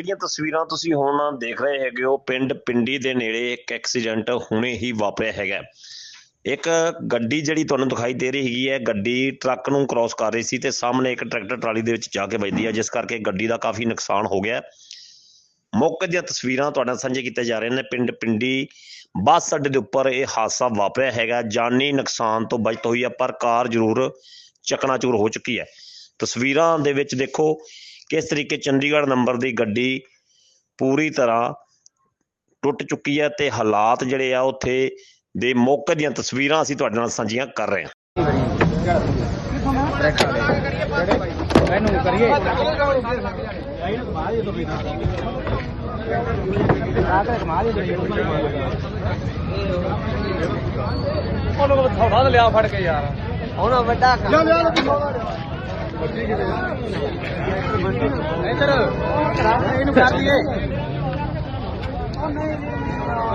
ਜਿਹੜੀਆਂ ਤਸਵੀਰਾਂ ਤੁਸੀਂ ਹੁਣ ਦੇਖ ਰਹੇ ਹੈਗੇ ਹੋ, ਪਿੰਡ ਪਿੰਡੀ ਦੇ ਨੇੜੇ ਇੱਕ ਐਕਸੀਡੈਂਟ ਹੁਣੇ ਹੀ ਵਾਪਰਿਆ ਹੈਗਾ। ਇੱਕ ਗੱਡੀ ਜਿਹੜੀ ਤੁਹਾਨੂੰ ਦਿਖਾਈ ਦੇ ਰਹੀ ਹੈਗੀ ਹੈ, ਗੱਡੀ ਟਰੱਕ ਨੂੰ ਕ੍ਰਾਸ ਕਰ ਰਹੀ ਸੀ ਤੇ ਸਾਹਮਣੇ ਇੱਕ ਟਰੈਕਟਰ ਟਰਾਲੀ ਦੇ ਵਿੱਚ ਜਾ ਕੇ ਵੱਜਦੀ ਹੈ, ਜਿਸ ਕਰਕੇ ਗੱਡੀ ਦਾ ਕਾਫੀ ਨੁਕਸਾਨ ਹੋ ਗਿਆ। ਮੌਕੇ ਦੀਆਂ ਤਸਵੀਰਾਂ ਤੁਹਾਡੇ ਨਾਲ ਸਾਂਝੇ ਕੀਤੇ ਜਾ ਰਹੇ ਨੇ, ਪਿੰਡ ਪਿੰਡੀ ਬੱਸ ਅੱਡੇ ਦੇ ਉੱਪਰ ਇਹ ਹਾਦਸਾ ਵਾਪਰਿਆ ਹੈਗਾ। ਜਾਨੀ ਨੁਕਸਾਨ ਤੋਂ ਬਚਤ ਹੋਈ ਹੈ, ਪਰ ਕਾਰ ਜ਼ਰੂਰ ਚਕਨਾਚੂਰ ਹੋ ਚੁੱਕੀ ਹੈ। ਤਸਵੀਰਾਂ ਦੇ ਵਿੱਚ ਦੇਖੋ ਕਿਸ ਤਰੀਕੇ ਚੰਡੀਗੜ੍ਹ ਨੰਬਰ ਦੀ ਗੱਡੀ ਪੂਰੀ ਤਰ੍ਹਾਂ ਟੁੱਟ ਚੁੱਕੀ ਹੈ ਤੇ ਹਾਲਾਤ ਜਿਹੜੇ ਆ ਉੱਥੇ ਦੇ ਮੌਕੇ ਦੀਆਂ ਤਸਵੀਰਾਂ ਅਸੀਂ ਤੁਹਾਡੇ ਨਾਲ ਸਾਂਝੀਆਂ ਕਰ ਰਹੇ ਹਾਂ। ਉਹਨੂੰ ਥੋੜਾ ਲਿਆ ਫੜ ਕੇ ਯਾਰ। ਹੁਣ ਵੱਡਾ ਕੰਮ। ਇੱਧਰ ਇਹਨੂੰ ਕਰ ਲਈਏ।